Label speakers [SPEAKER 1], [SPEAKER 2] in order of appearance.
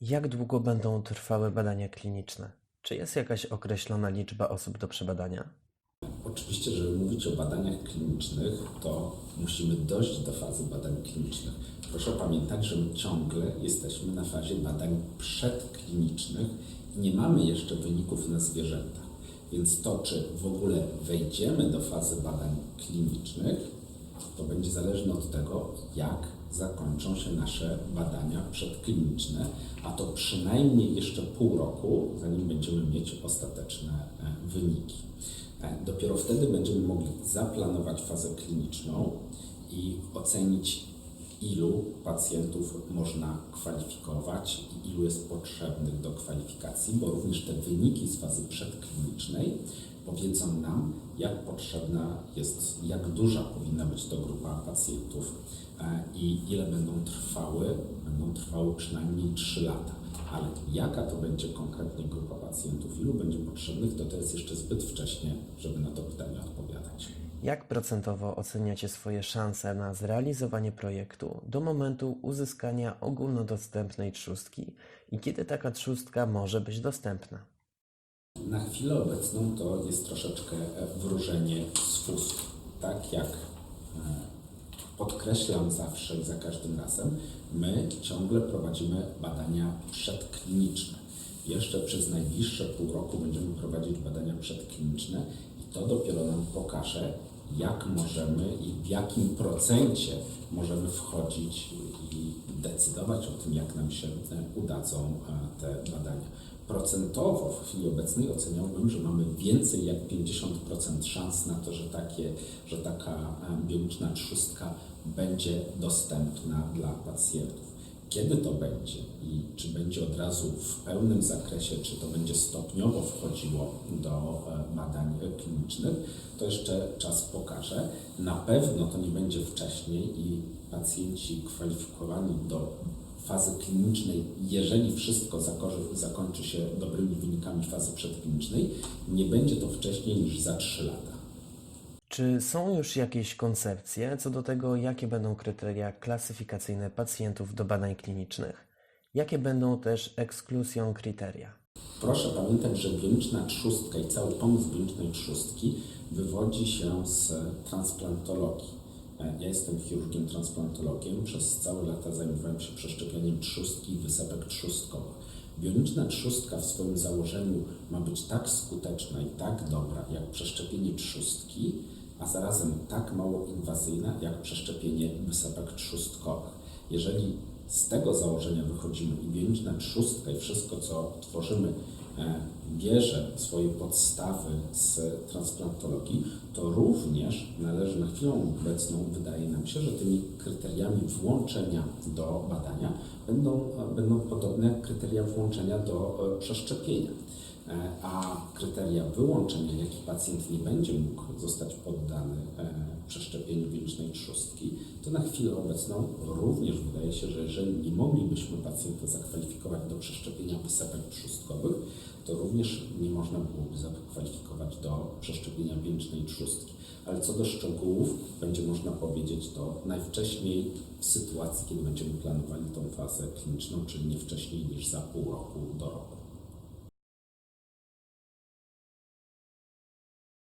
[SPEAKER 1] Jak długo będą trwały badania kliniczne? Czy jest jakaś określona liczba osób do przebadania?
[SPEAKER 2] Oczywiście, żeby mówić o badaniach klinicznych, to musimy dojść do fazy badań klinicznych. Proszę pamiętać, że my ciągle jesteśmy na fazie badań przedklinicznych i nie mamy jeszcze wyników na zwierzętach. Więc to, czy w ogóle wejdziemy do fazy badań klinicznych, to będzie zależne od tego, jak zakończą się nasze badania przedkliniczne, a to przynajmniej jeszcze pół roku, zanim będziemy mieć ostateczne e, wyniki. E, Dopiero wtedy będziemy mogli zaplanować fazę kliniczną i ocenić, ilu pacjentów można kwalifikować i ilu jest potrzebnych do kwalifikacji, bo również te wyniki z fazy przedklinicznej powiedzą nam, jak potrzebna jest, jak duża powinna być to grupa pacjentów i ile będą trwały. Będą trwały przynajmniej 3 lata. Ale jaka to będzie konkretnie grupa pacjentów, ilu będzie potrzebnych, to to jest jeszcze zbyt wcześnie, żeby na to pytanie odpowiadać.
[SPEAKER 1] Jak procentowo oceniacie swoje szanse na zrealizowanie projektu do momentu uzyskania ogólnodostępnej trzustki i kiedy taka trzustka może być dostępna?
[SPEAKER 2] Na chwilę obecną to jest troszeczkę wróżenie z fusku. Tak jak e, podkreślam zawsze za każdym razem, my ciągle prowadzimy badania przedkliniczne. Jeszcze przez najbliższe pół roku będziemy prowadzić badania przedkliniczne i to dopiero nam pokaże, jak możemy i w jakim procencie możemy wchodzić i decydować o tym, jak nam się e, udadzą e, te badania. Procentowo w chwili obecnej oceniałbym, że mamy więcej jak 50% szans na to, że, takie, że taka bioniczna trzustka będzie dostępna dla pacjentów. Kiedy to będzie i czy będzie od razu w pełnym zakresie, czy to będzie stopniowo wchodziło do badań klinicznych, to jeszcze czas pokaże. Na pewno to nie będzie wcześniej i pacjenci kwalifikowani do fazy klinicznej, jeżeli wszystko zakończy się dobrymi wynikami fazy przedklinicznej, nie będzie to wcześniej niż za 3 lata.
[SPEAKER 1] Czy są już jakieś koncepcje co do tego, jakie będą kryteria klasyfikacyjne pacjentów do badań klinicznych? Jakie będą też exclusion kryteria?
[SPEAKER 2] Proszę pamiętać, że bioniczna trzustka i cały pomysł bionicznej trzustki wywodzi się z transplantologii. Ja jestem chirurgiem transplantologiem. Przez całe lata zajmowałem się przeszczepianiem trzustki i wysepek trzustkowych. Bioniczna trzustka w swoim założeniu ma być tak skuteczna i tak dobra jak przeszczepienie trzustki, a zarazem tak mało inwazyjna jak przeszczepienie wysepek trzustkowych. Jeżeli z tego założenia wychodzimy i bioniczna trzustka i wszystko, co tworzymy, e, bierze swoje podstawy z transplantologii, to również należy na chwilę obecną, wydaje nam się, że tymi kryteriami włączenia do badania będą, będą podobne kryteria włączenia do e, przeszczepienia. E, A kryteria wyłączenia, jaki pacjent nie będzie mógł zostać poddany e, przeszczepieniu bionicznej trzustki, to na chwilę obecną również wydaje się, że jeżeli nie moglibyśmy pacjenta zakwalifikować do przeszczepienia wysepek trzustkowych, to również nie można byłoby zakwalifikować do przeszczepienia bionicznej trzustki. Ale co do szczegółów, będzie można powiedzieć to najwcześniej w sytuacji, kiedy będziemy planowali tą fazę kliniczną, czyli nie wcześniej niż za pół roku do roku.